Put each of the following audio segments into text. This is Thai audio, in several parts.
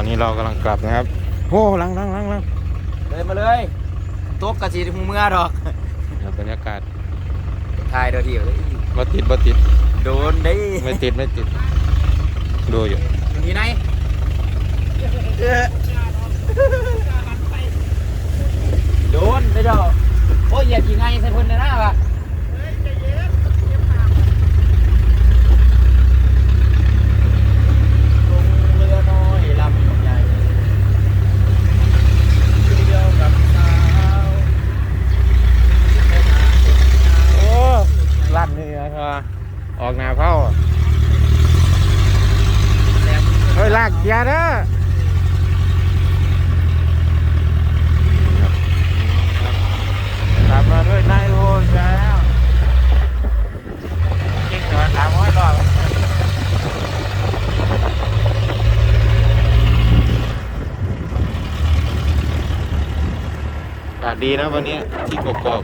อนนี้เรากำลังกลับนะครับโอ้ลังลังลังลังเดินมาเลยโต๊ะกระสีหูเมื่อดอกเดี๋ยวบรรยากาศทายเดี๋ยวทีเลยบ่ติดบ่ติด โดนได้ไม่ติดไม่ติด ดูอยู่ที่ไหนโดนได้ดอกโอ้ยอย่าขี่ไงใส่คนในหน้าว่ะลงเรือน้อยลำใหญ่เดียวกับสาว โอ้ลั่นนี่นะครับออกหน้าเข้าอะเฮ้ยลากเกียร์เด้อขับมาด้วยนายโอนแล้วเก่งเหรอสามร้อยรอบอากาศดีนะวันนี้ที่กกอก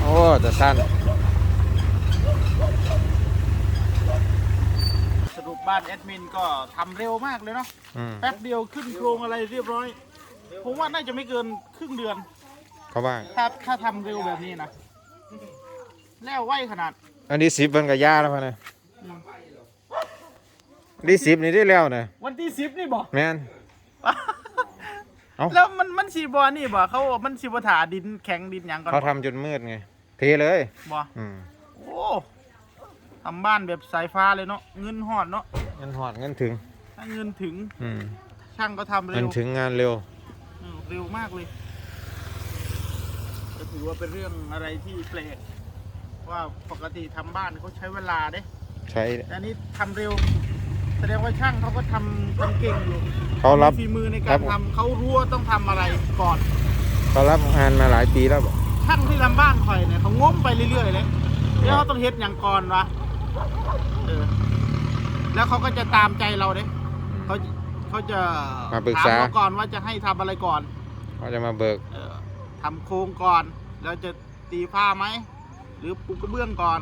โอ้แต่ สั้น สรุปบ้านแอดมินก็ทำเร็วมากเลยเนาะอืมแป๊บเดียวขึ้นโครงอะไรเรียบร้อยผมว่าน่าจะไม่เกินครึ่งเดือน เขาว่า ถ้าถ้าทำเร็วแบบนี้นะแล้วไวขนาดอันนี้สิบมันกับยาแล้วพะนะดีสิบนี่ได้แล้วนะวันที่สิบนี่บอก แม่น เอ้า แล้วมันมันชีบอนี่บ่เขามันชีบถาดินแข็งดินหยังก่อนเขาทำจนมืดไง เทเลยบ่อืมโอ้ทำบ้านแบบสายฟ้าเลยเนาะเงินหอดเนาะเงินหอดเงินถึงถ้าเงินถึงอืมช่างก็ทำเงิเร็นวถึงงานเร็ว เออเร็วมากเลยก็ถือว่าเป็นเรื่องอะไรที่แปลกว่าปกติทำบ้านเขาใช้เวลาเด้ใช้แต่อันนี้ทำเร็ว แสดงว่าช่างเขาก็ทำทำเก่งอยู่เขารับ มีฝีมือในครัการบทำเขารู้ว่าต้องทำอะไรก่อน เขารับงานมาหลายปีแล้วบอก ช่างที่ทำบ้านคอยเนี่ยเขาง้มไปเรื่อยๆเลยแล้วเขาต้องเฮ็ดอย่างก่อนวะเออแล้วเขาก็จะตามใจเราเด้เขาเขาจะมาปรึกถามษาเราก่อนว่าจะให้ทำอะไรก่อน เขาจะมาเบิก เออทำโครงก่อน แล้วจะตีผ้าไหม หรือปูกระเบื้องก่อน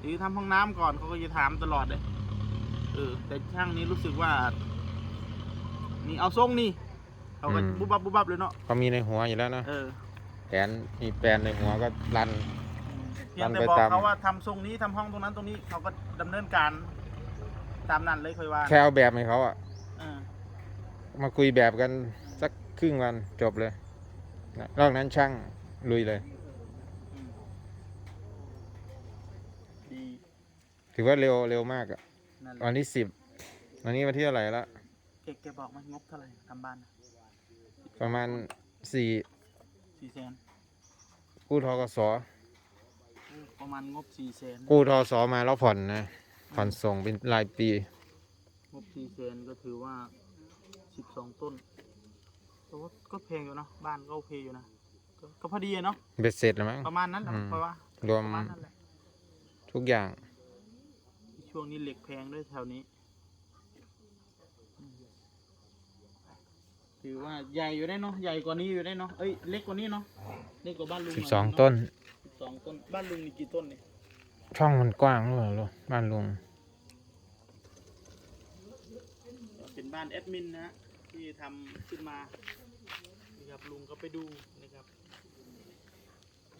หรือทำห้องน้ำก่อนเขาก็จะถามตลอดเลยเออ แต่ช่างนี้รู้สึกว่า นี่เอาทรงนี่เขาก็บุบบับบุบบับเลยเนาะเขามีในหัวอยู่แล้วนะ เออ แผนมีแปลนในหัวก็รัน เพียงแต่ไปบอกตามเขาว่าทำทรงนี้ทำห้องตรงนั้นตรงนี้เขาก็ดำเนินการตามนั้นเลยค่อยว่าแค่เอาแบบให้เขาอะเออมาคุยแบบกันสักครึ่งวันจบเลยนะนอกนั้นช่างลุยเลย อืมดีถือว่าเร็วเร็วมากอะนั่นแหวัละนที่สิบวันนี้วันที่เท่าไหร่ละแกแกบอกมันงบเท่าไหร่ทำบ้านนะประมาณสี่ สี่แสนกู้ทกสประมาณงบสี่แสนกู้ทกสมาแล้วผ่อนนะผ่อนส่งเป็นรายปี งบสี่แสนก็ถือว่าสิบสองต้นแต่ว่าก็แพงอยู่เนาะบ้านก็โอเคอยู่นะก็ก็พอดีอะเนาะเบ็ดเสร็จแล้วมั้ง ประมาณนั้นแหละอืม เพราะว่ารวมประมาณนั้นแหละทุกอย่าง ช่วงนี้เหล็กแพงด้วยแถวนี้อืม ถือว่าใหญ่อยู่ได้เนาะ ใหญ่กว่านี้อยู่ได้เนาะ เอ้ย เล็กกว่านี้เนาะ เล็กกว่าบ้านลุงหสิบน่ยสองเาะต้น สิบสองต้น บ้านลุงมีกี่ต้นเนี่ยช่องมันกว้างหรือเปล่าลูกบ้านลุง เป็นบ้านแอดมินนะฮะที่ทำขึ้นมา นะครับลุงก็ไปดูนะครับ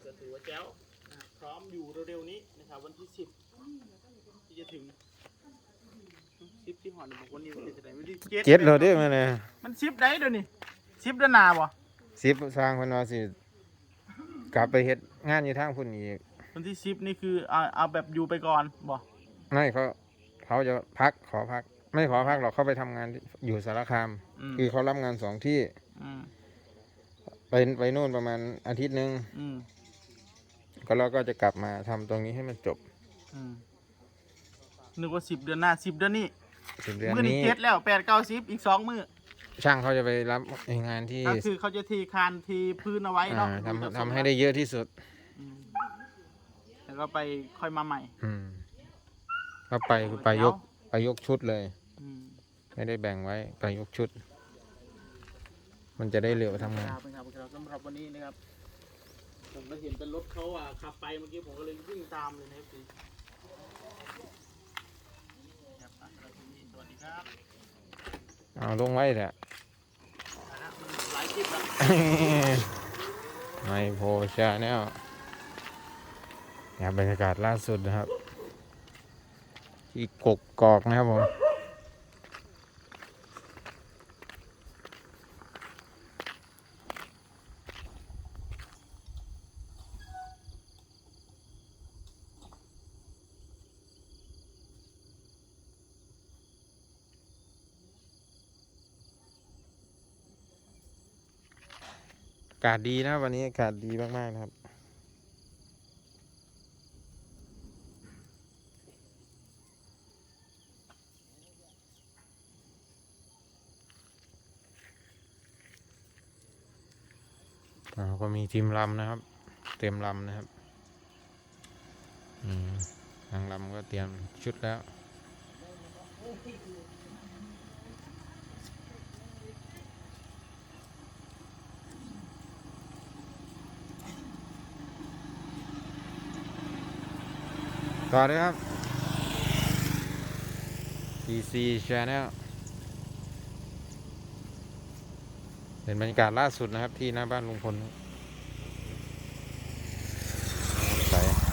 ก็ถือว่าแจ๋วนะครับพร้อมอยู่เร็วๆนี้นะครับวันที่สิบที่จะถึง สิบที่หอนบอกวันนี้วันที่เท่าไหร่วันที่เจ็ดเจ็ดเลยเด้มาเนี่ยมันสิบได้เดี๋ยวนี้สิบเดือนหนาบ่สิบสร้างเพนว่าสิกลับไปเฮ็ดงานอยู่ทางพุ่นอีกวันที่สิบนี่คือเอาเอาแบบอยู่ไปก่อนบ่ไม่เขาเขาจะพักขอพัก ไม่ขอพักหรอกเขาไปทำงานที่อยู่สารคามอืมคือเขารับงานสองที่อืมไปไปนู่นประมาณอาทิตย์หนึ่งอืมก็เราก็จะกลับมาทำตรงนี้ให้มันจบอืมนึกว่าสิบเดือนหน้าสิบเดือนนี้ สิบเดือนมื้อนี้นี้เจ็ดแล้วแปดเก้าสิบอีกสองมื้อช่างเขาจะไปรับงานที่ก็คือเขาจะทีคานทีพื้นเอาไว้เนาะอ่าทำทำให้ได้เยอะที่สุด อืมแล้วก็ไปค่อยมาใหม่อืมก็ไปคือไปยกไปยกชุดเลย อืมไม่ได้แบ่งไว้ไปยกชุด มันจะได้เร็วทำงาน ครับครับครับสำหรับวันนี้นะครับ ผมก็เห็นเป็นรถเขาอะขับไปเมื่อกี้ผมก็เลยวิ่งตามเลยนะครับพี่ครับอะแล้วทีนี้สวัสดีครับ เอาลงไว้แหละอะฮะมันหลายคลิปแล้วไมโพชาแนลเนี่ยบรรยากาศล่าสุดนะครับ ที่กกกอกนะครับผมากาศดีนะวันนี้อากาศดีมากๆนะครับอ่าก็มีทีมลำนะครับ เตรียมลำนะครับอืมทางลำก็เตรียมชุดแล้ว ต่อเลยครับ PC Channel เป็นบรรยากาศล่าสุดนะครับที่หน้าบ้านลุงพลครับใสเ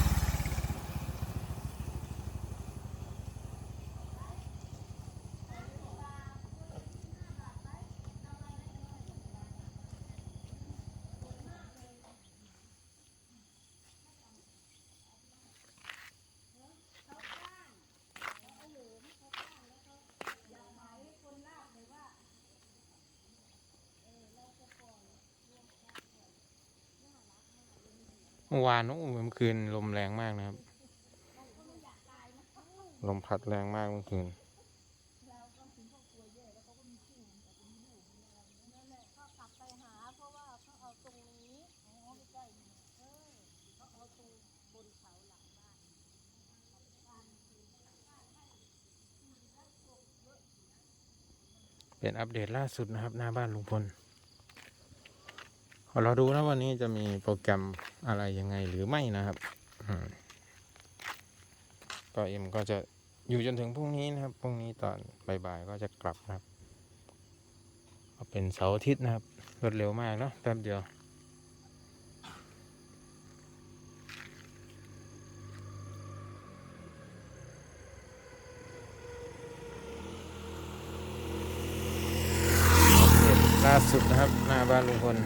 มื่อวานโอ้เมื่อคืนลมแรงมากนะครับ ลมพัดแรงมากเมื่อคืนเป็นอัปเดตล่าสุดนะครับ หน้าบ้านลุงพล เราดูนะวันนี้จะมีโปรแกรมอะไรยังไงหรือไม่นะครับก็เอ็มก็จะอยู่จนถึงพรุ่งนี้นะครับ พรุ่งนี้ตอนบ่ายๆก็จะกลับนะครับเป็นเสาร์อาทิตย์นะครับ รวดเร็วมากเนาะแป๊บเดียว ล่าสุดนะครับ หน้าบ้านลุงพล